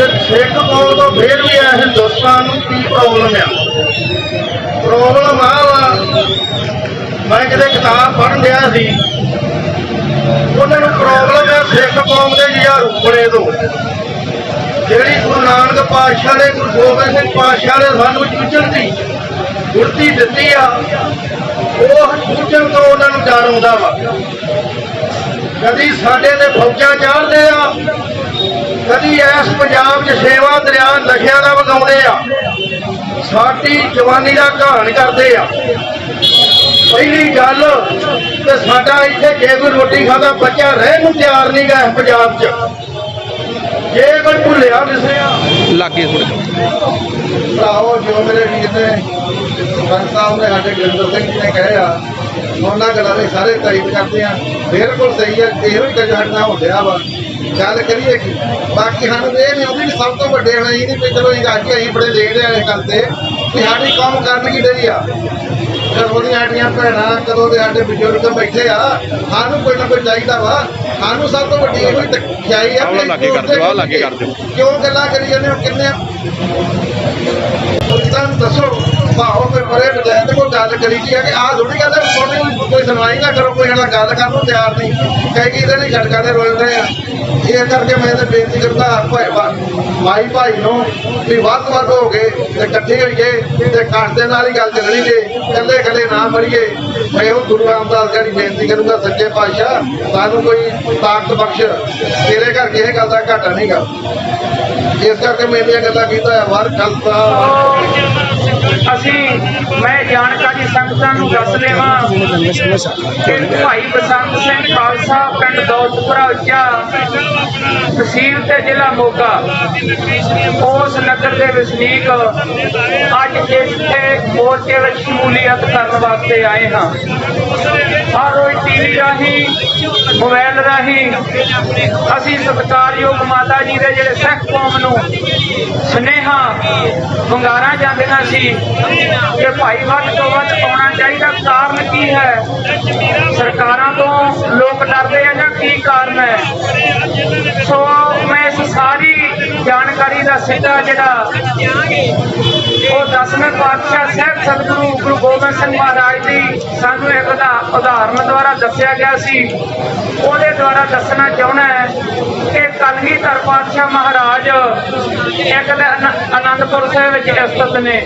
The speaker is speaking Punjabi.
ਤੇ ਸਿੱਖ ਕੌਮ ਤੋਂ ਫੇਰ ਵੀ ਇਹ ਹਿੰਦੁਸਤਾਨ ਨੂੰ ਕੀ ਪ੍ਰੋਬਲਮ ਆ? ਪ੍ਰੋਬਲਮ ਆ ਮੈਂ ਕਿਤੇ ਕਿਤਾਬ ਪੜ੍ਹਨ ਡਿਆ ਸੀ। ਉਹਨਾਂ ਨੂੰ ਪ੍ਰੋਬਲਮ ਹੈ ਸਿੱਖ ਕੌਮ ਦੇ ਯਾਰ ਰੁਕਣੇ ਤੋਂ। ਜਿਹੜੀ ਗੁਰੂ ਨਾਨਕ ਪਾਤਸ਼ਾਹ ਨੇ, ਗੁਰੂ ਗੋਬਿੰਦ ਸਿੰਘ ਪਾਤਸ਼ਾਹ ਨੇ ਸਾਨੂੰ ਚੂਚਣ ਦੀ ਗੁਰਤੀ ਦਿੱਤੀ ਆ, ਉਹ ਚੂਚਣ ਤੋਂ ਉਹਨਾਂ ਨੂੰ ਡਰ ਆਉਂਦਾ ਵਾ। ਕਦੀ ਸਾਡੇ ਤੇ ਫੌਜਾਂ ਚਾੜਦੇ ਆ ਕਦੀ ਇਸ ਪੰਜਾਬ 'ਚ ਸੇਵਾ ਦਰਿਆ ਨਸ਼ਿਆਂ ਦਾ ਵਗਾਉਂਦੇ ਆ। ਸਾਡੀ ਜਵਾਨੀ ਦਾ ਘਾਣ ਕਰਦੇ ਆ। ਪਹਿਲੀ ਗੱਲ ਤੇ ਸਾਡਾ ਇੱਥੇ ਜੇ ਕੋਈ ਰੋਟੀ ਖਾਦਾ ਬੱਚਾ ਰਹਿਣ ਨੂੰ ਤਿਆਰ ਨਹੀਂ ਗਾ ਪੰਜਾਬ 'ਚ। ਜੇ ਕੋਈ ਭੁੱਲਿਆ ਵਿਸਰਿਆ ਲਾਗੇ ਥੋੜੇ ਭਰਾਓ ਜੋ ਮੇਰੇ ਵੀਰ ਨੇ ਸਰਪੰਚ ਸਾਹਿਬ ਨੇ ਸਾਡੇ ਗੁਰਿੰਦਰ ਸਿੰਘ ਜੀ ਨੇ ਕਹੇ ਆ ਉਹਨਾਂ ਗੱਲਾਂ ਦੇ ਸਾਰੇ ਤਾਰੀਫ ਕਰਦੇ ਆ। ਬਿਲਕੁਲ ਸਹੀ ਹੈ ਇਹੋ ਹੀ ਕੁਝ ਹਟਣਾ ਹੁੰਦਿਆ ਵਾ। ਗੱਲ ਕਰੀਏ ਕਿ ਬਾਕੀ ਸਾਨੂੰ ਇਹ ਨਹੀਂ ਵੀ ਸਭ ਤੋਂ ਵੱਡੇ ਹੋਣਾ ਇਹ ਨਹੀਂ ਵੀ ਚਲੋ ਇਹ ਅੱਜ ਅਸੀਂ ਬੜੇ ਦੇਖਦੇ ਆ ਇਹ ਗੱਲ ਤੇ ਕਿ ਸਾਡੀ ਕੰਮ ਕਰਨ ਕੀ ਡਈ ਆ। ਕਦੋਂ ਦੀਆਂ ਸਾਡੀਆਂ ਭੈਣਾਂ ਕਦੋਂ ਦੇ ਸਾਡੇ ਬਜ਼ੁਰਗ ਬੈਠੇ ਆ ਸਾਨੂੰ ਕੋਈ ਨਾ ਕੋਈ ਚਾਹੀਦਾ ਵਾ। ਸਾਨੂੰ ਸਭ ਤੋਂ ਵੱਡੀ ਇਹੋ ਹੀ ਤਖਿਆਈ ਆ ਆਹ ਲਾਗੇ ਕਰ ਦਿਓ, ਆਹ ਲਾਗੇ ਕਰ ਦਿਓ। ਕਿਉਂ ਗੱਲਾਂ ਕਰੀ ਜਾਂਦੇ ਹੋ ਕਿੰਨੇ ਤੁਹਾਨੂੰ ਦੱਸੋ ਕੋਈ ਬੜੇ ਬਜਾਏ ਤੇ ਕੋਈ ਗੱਲ ਕਰੀ ਜੀ ਆ ਕਿ ਆਹ ਥੋੜੀ ਗੱਲ ਹੈ ਸੁਣਵਾਈ ਨਾ ਕਰੋ, ਕੋਈ ਸਾਡਾ ਗੱਲ ਕਰਨ ਨੂੰ ਤਿਆਰ ਨਹੀਂ। ਕਈ ਕੀ ਨਹੀਂ ਛੜਕਾਂ ਦੇ ਰੋਲ ਰਹੇ ਆ। ਇਹ ਕਰਕੇ ਮੈਂ ਤਾਂ ਬੇਨਤੀ ਕਰਦਾ ਹਰ ਭਾਈ ਮਾਈ ਭਾਈ ਨੂੰ ਵੀ ਵੱਧ ਵੱਧ ਹੋ ਗਏ ਤੇ ਇਕੱਠੇ ਹੋਈਏ ਤੇ ਘਰ ਦੇ ਨਾਲ ਹੀ ਗੱਲ ਚੱਲਣੀ ਜੇ, ਇਕੱਲੇ ਇਕੱਲੇ ਨਾ ਮਰੀਏ। ਮੈਂ ਉਹ ਗੁਰੂ ਰਾਮਦਾਸ ਜੀ ਬੇਨਤੀ ਕਰੂੰਗਾ, ਸੱਚੇ ਪਾਤਸ਼ਾਹ, ਸਾਨੂੰ ਕੋਈ ਤਾਕਤ ਬਖਸ਼। ਤੇਰੇ ਕਰਕੇ ਇਹ ਗੱਲ ਦਾ ਘਾਟਾ ਨਹੀਂਗਾ ਇਸ ਕਰਕੇ ਮੈਂ ਮੇਰੀਆਂ ਗੱਲਾਂ ਕੀਤਾ ਹੈ ਵਾਰ ਖਾਲਸਾ ਅਸੀਂ ਮੈਂ ਜਾਣਕਾਰੀ ਸੰਗਤਾਂ ਨੂੰ ਦੱਸ ਦੇਵਾਂ ਕਿ ਭਾਈ ਬਸੰਤ ਸਿੰਘ ਖਾਲਸਾ ਪਿੰਡ ਦੌਲਤਪੁਰਾ ਉੱਚਾ ਤਹਿਸੀਲ ਤੇ ਜ਼ਿਲ੍ਹਾ ਮੋਗਾ। ਉਸ ਨਗਰ ਦੇ ਵਸਨੀਕ ਅੱਜ ਇੱਥੇ ਮੋਰਚੇ ਵਿੱਚ ਸ਼ਮੂਲੀਅਤ ਕਰਨ ਵਾਸਤੇ ਆਏ ਹਾਂ। ਹਰ ਰੋਜ਼ ਟੀਵੀ ਰਾਹੀਂ ਮੋਬਾਈਲ ਰਾਹੀਂ ਅਸੀਂ ਸਤਿਕਾਰਯੋਗ ਮਾਤਾ ਜੀ ਦੇ ਜਿਹੜੇ ਸਿੱਖ ਕੌਮ ਨੂੰ ਸੁਨੇਹਾ ਵੰਗਾਰਾਂ ਜਾਂਦੀਆਂ ਸੀ ਕਿ ਭਾਈ ਵੱਧ ਤੋਂ ਵੱਧ ਆਉਣਾ ਚਾਹੀਦਾ, ਕਾਰਨ ਕੀ ਹੈ? ਸਰਕਾਰਾਂ ਤੋਂ ਲੋਕ ਡਰਦੇ ਆ ਜਾਂ ਕੀ ਕਾਰਨ ਹੈ? ਸੋ ਮੈਂ ਇਸ ਸਾਰੀ ਜਾਣਕਾਰੀ ਦਾ ਸਿੱਧਾ ਜਿਹੜਾ ਉਹ ਦਸਵੇਂ ਪਾਤਸ਼ਾਹ ਸਾਹਿਬ ਸਤਿਗੁਰੂ ਗੁਰੂ ਗੋਬਿੰਦ ਸਿੰਘ ਮਹਾਰਾਜ ਦੀ ਸਾਨੂੰ ਇੱਕ ਦਾ ਉਦਾਹਰਨ ਦੁਆਰਾ ਦੱਸਿਆ ਗਿਆ ਸੀ। ਉਹਦੇ ਦੁਆਰਾ ਦੱਸਣਾ ਚਾਹੁੰਦਾ ਹੈ ਕਿ ਕਲਗੀਧਰ ਪਾਤਸ਼ਾਹ ਮਹਾਰਾਜ ਇੱਕ ਦਿਨ ਅਨੰਦਪੁਰ ਸਾਹਿਬ ਵਿੱਚ ਸਥਿਤ ਨੇ।